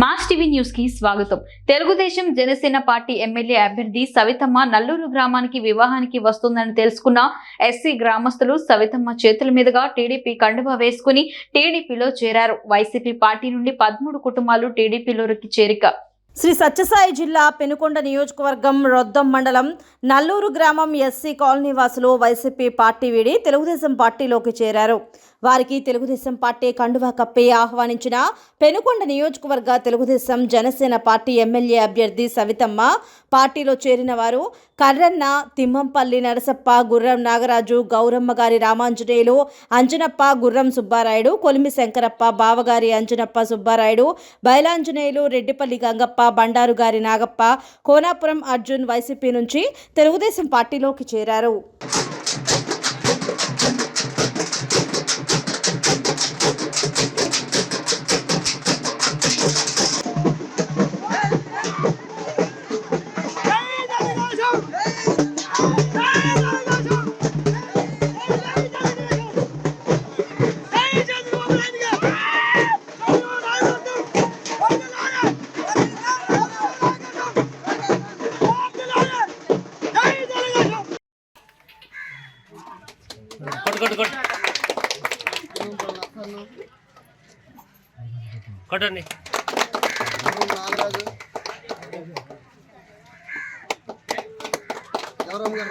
Mass TV న్యూస్కి స్వాగతం. Telugu Desam Janasena party MLA అభ్యర్థి సవితమ్మ నల్లూరు గ్రామానికి వివాహానికి వస్తుందని తెలుసుకున్న ఎస్సీ గ్రామస్తులు సవితమ్మ చేతుల మీదుగా టీడీపీ కండువా వేసుకుని టీడీపీలో చేరారు. వైసీపీ పార్టీ నుండి పదమూడు కుటుంబాలు టీడీపీలోకి చేరిక శ్రీ సత్యసాయి జిల్లా పెనుకొండ నియోజకవర్గం రొద్దం మండలం నల్లూరు గ్రామం ఎస్సీ కాలనీ వాసులు వైసీపీ పార్టీ వీడి తెలుగుదేశం పార్టీలోకి చేరారు. వారికి తెలుగుదేశం పార్టీ కండువా కప్పి ఆహ్వానించిన పెనుకొండ నియోజకవర్గ తెలుగుదేశం జనసేన పార్టీ ఎమ్మెల్యే అభ్యర్థి సవితమ్మ పార్టీలో చేరిన వారు కర్రన్న తిమ్మంపల్లి నరసప్ప గుర్రం నాగరాజు గౌరమ్మ గారి రామాంజనేయులు అంజనప్ప గుర్రం సుబ్బారాయుడు కొలిమి శంకరప్ప బావగారి అంజనప్ప సుబ్బారాయుడు బయలాంజనేయులు రెడ్డిపల్లి గంగప్ప బండారు గారి నాగప్ప కోనాపురం అర్జున్ వైసీపీ నుంచి తెలుగుదేశం పార్టీలోకి చేరారు. కొట్టండి.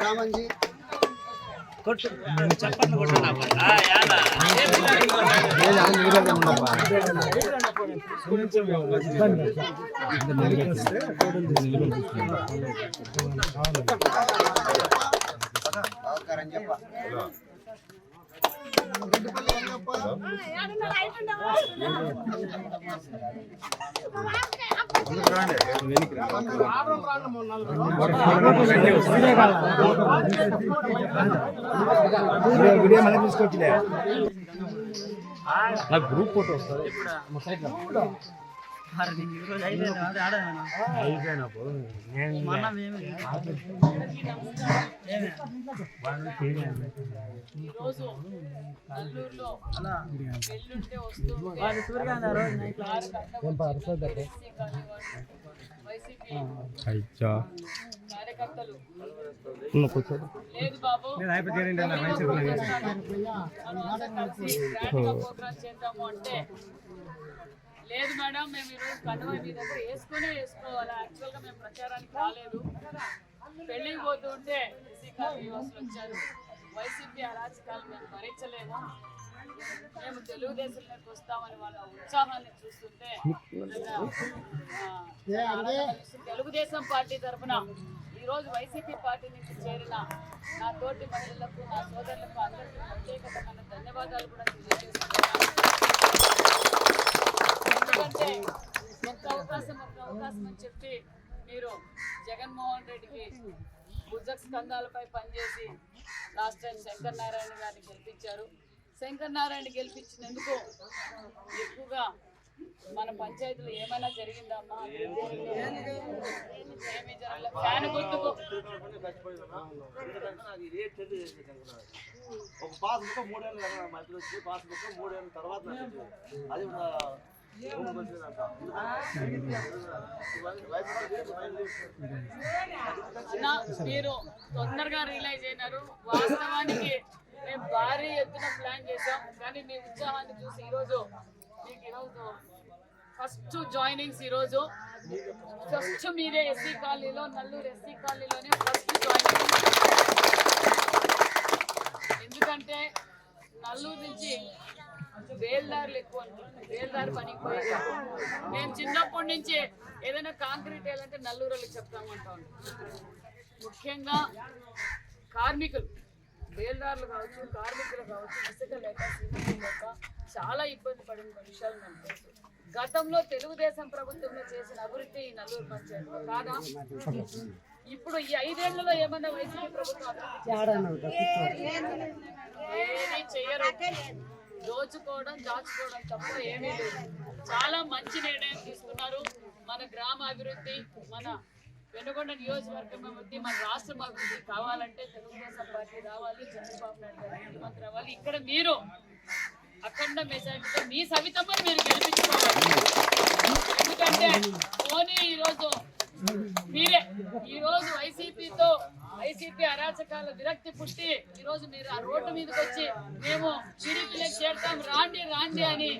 రామంజీ కొట్టు. కొట్టండి అబ్బా. ఆ, యాలా. నమస్కారం చెప్ప వీడియో మళ్ళీ తీసుకొచ్చిలే లేదు. బాబు. ప్రోగ్రామ్ చేద్దాము అంటే లేదు మేడం మేము ఈరోజు కండువా మీ దగ్గర వేసుకునే వేసుకోవాలి. యాక్చువల్గా మేము ప్రచారానికి రాలేదు. పెళ్ళికి కాలనీ వాసులు వచ్చారు. వైసీపీ అరాచకాలు మేము భరించలేము మేము తెలుగుదేశంలోకి వస్తామని వాళ్ళ ఉత్సాహాన్ని చూస్తుంటే తెలుగుదేశం పార్టీ తరఫున ఈరోజు వైసీపీ పార్టీ నుంచి చేరిన నా తోటి మహిళలకు నా సోదరులకు అందరికీ ప్రత్యేకమైన ధన్యవాదాలు కూడా తెలియజేస్తున్నాను. ఎందుకంటే ఒక్క అవకాశం ఒక్క అవకాశం అని చెప్పి మీరు జగన్మోహన్ రెడ్డికి భుజక్ స్కంధాలపై పనిచేసి లాస్ట్ టైం శంకర్ నారాయణ గారిని గెలిపించారు. శంకర్ నారాయణ గెలిపించినందుకు ఎక్కువగా మన పంచాయతీలో ఏమైనా జరిగిందమ్మా? ఏమీ జరగలేదు ఫ్యాన్ గుర్తుకు. ఒక పాస్బుక్ మూడేళ్ళు మధ్యలో వచ్చి పాస్బుక్ మూడేళ్ళ తర్వాత నాకు అది మీరు తొందరగా రియలైజ్ అయినారు. వాస్తవానికి మేము భారీ ఎత్తున ప్లాన్ చేసాం కానీ మీ ఉత్సాహాన్ని చూసి ఈరోజు మీకు ఈరోజు ఫస్ట్ జాయినింగ్స్ ఈరోజు. ఫస్ట్ మీరే ఎస్సీ కాలనీలో నల్లూరు ఎస్సీ కాలనీలోనే ఫస్ట్ జాయినింగ్ ఎందుకంటే నల్లూరు నుంచి బేల్దారులు ఎక్కువ అనుకుంటున్నాను. బేల్దారు పనికి పోయేది నేను చిన్నప్పటి నుంచి ఏదైనా కాంక్రీట్ వేయాలంటే నల్లూరు వాళ్ళకి చెప్తామంటా ముఖ్యంగా కార్మికులు బేల్దారులు కావచ్చు కార్మికులు కావచ్చు ఇసుక లేక సిమెంట్ లేక చాలా ఇబ్బంది పడిన విషయాలు నాకు తెలుసు. గతంలో తెలుగుదేశం ప్రభుత్వంలో చేసిన అభివృద్ధి ఈ నల్లూరు పంచాయతీలో కాదా? ఇప్పుడు ఈ ఐదేళ్ళలో ఏమన్నా వైసీపీ ప్రభుత్వం చెయ్యరు. దోచుకోవడం దాచుకోవడం తప్ప ఏమీ లేదు. చాలా మంచి నిర్ణయం తీసుకున్నారు మన గ్రామ అభివృద్ధి మన వెనుకొండ నియోజకవర్గం అభివృద్ధి మన రాష్ట్రం అభివృద్ధి కావాలంటే తెలుగుదేశం పార్టీ రావాలి చంద్రబాబు నాయుడు గారు ముఖ్యమంత్రి రావాలి. ఇక్కడ మీరు అఖండ మెజార్టీతో మీ సవితమ్మని మీరు గెలిపించుకోవాలి. ఎందుకంటే పోనీ ఈరోజు మీరే ఈరోజు వైసీపీతో వైసీపీ అరాచకాల విరక్తి పుట్టి ఈ రోజు మీరు ఆ రోడ్డు మీదకి వచ్చి మేము టీడీపీలో చేరతాం రాండి రాండి అని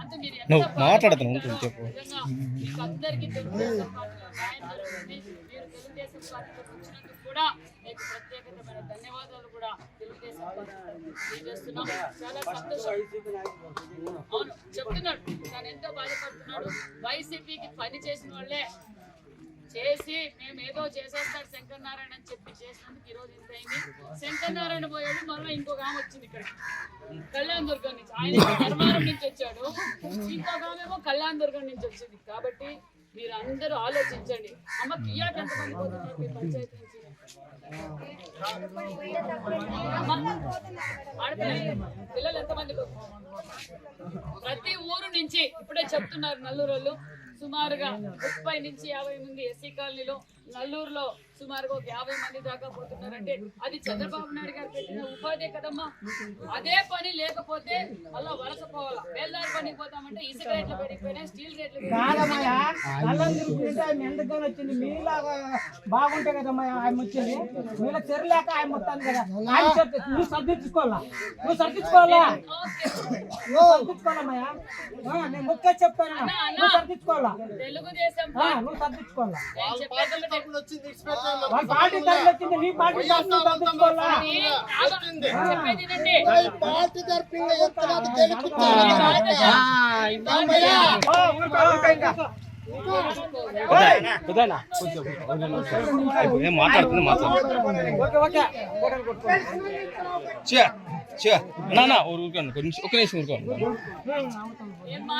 అంటే మీరు నిజంగా మీకు అందరికీ తెలుగుదేశం పార్టీలో న్యాయం జరుగుతుంది మీరు తెలుగుదేశం పార్టీలోకి వచ్చినందుకు కూడా మీకు ప్రత్యేకమైన ధన్యవాదాలు కూడా తెలుగుదేశం పార్టీ తెలియజేస్తున్నాం. చాలా సంతోషం. అవును చెప్తున్నాడు. తను ఎంతో బాధపడుతున్నాడు. వైసీపీకి పని చేసిన వాళ్ళే చేసి మేము ఏదో చేసేస్తాడు శంకర్ నారాయణ అని చెప్పి చేసినందుకు ఈ రోజు ఇంత అయింది. శంకర్ నారాయణ పోయాడు మళ్ళీ ఇంకొక ఆమె వచ్చింది ఇక్కడ. కళ్యాణ్ దుర్గం నుంచి. ఆయన ధర్మారం నుంచి వచ్చాడు. ఇంకొక ఆమె కళ్యాణ్ దుర్గం నుంచి వచ్చింది. కాబట్టి మీరు అందరూ ఆలోచించండి. అమ్మ కియాకి ఎంత పోతున్నారు మీ పంచాయతీ నుంచి? పిల్లలు ఎంతమంది ప్రతి ఊరు నుంచి ఇప్పుడే చెప్తున్నారు నల్లూరు వాళ్ళు సుమారుగా ముప్పై నుంచి యాభై మంది ఎస్సీ కాలనీలో నల్లూరులో సుమారుగా ఒక యాభై మంది దాకా పోతున్నారంటే అది చంద్రబాబు నాయుడు గారు పెట్టిన ఉపాధి కదమ్మా. అదే పని లేకపోతే అలా వలస పోవాలా. బేల్దారి పనికి పోతామంటే ఇసుక రేట్లు పెరిగిపోయినాయి స్టీల్ రేట్లు బాగుంటే కదమ్మా ఆయన వచ్చింది. మీలా చెరలేక ఆయన మొత్తాన్ని కదా. ఆయన చెప్తే నువ్వు సర్దించుకోవాలా? నువ్వు సర్దించుకోవాలా? నువ్వు సర్దించుకోవాలమ్మయ్యా ఆ, నేను ముక్కే చెప్తాను. నువ్వు సర్దించుకోవాలా? నువ్వు సర్దించుకోవాలా? వాళ్ళ పార్టీ తరఫున వచ్చింది నీ పార్టీ తరఫున. పార్టీ ఎత్తునాది. మాట్లాడుతుంది మాట్లాడు ఓకే ఓకే ఫోటోలు కొట్టుకో. చే చే నా ఊరుకోండి ఒక నిమిషం ఒక నిమిషం ఊరుకోండి ఏమ్మా?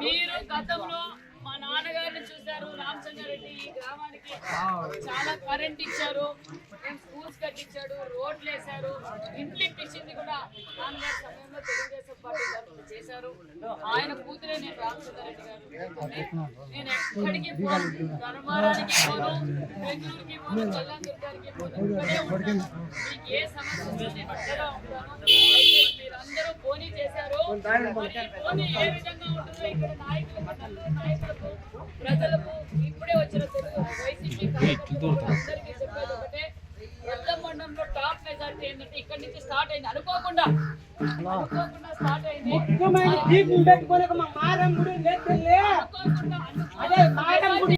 మీరు గతంలో మా నాన్నగారిని చూశారు రామచంద్రారెడ్డి ఈ గ్రామానికి. చాలా కరెంట్ ఇచ్చారు స్కూల్స్ కట్టించాడు రోడ్లు వేశారు ఇంటికి ఇచ్చింది కూడా నాన్నగారి సమయంలో తెలుగుదేశం పార్టీ తరఫున చేశారు. ఆయన కూతురే నేను రామచంద్రారెడ్డి గారు. నేను ఎక్కడికి పోను ధర్మారానికి పోను బెంగళూరుకి పోను కళ్యాణదుర్గానికి పోను ఇక్కడే ఉంటాను. మీకు ఏ సమస్య ఉన్నా నేను ఇక్కడే ఉంటాను. మీరందరూ పోనీ చేశారు. పోనీ ఏ విధంగా ఉంటుందో ఇక్కడ నాయకులకు ప్రజలకు ఇప్పుడే వచ్చిన తెలుగు వైసీపీ అందరికీ చెప్పేది ఒకటే మండలంలో టాప్ మెజార్టీ ఏంటంటే ఇక్కడ నుంచి స్టార్ట్ అయింది. అనుకోకుండా అనుకోకుండా స్టార్ట్ అయింది. ముఖ్యమైన దీపం పెట్టుకోలేక మా మారం గుడి లేదు అనుకోకుండా అదే మారం గుడి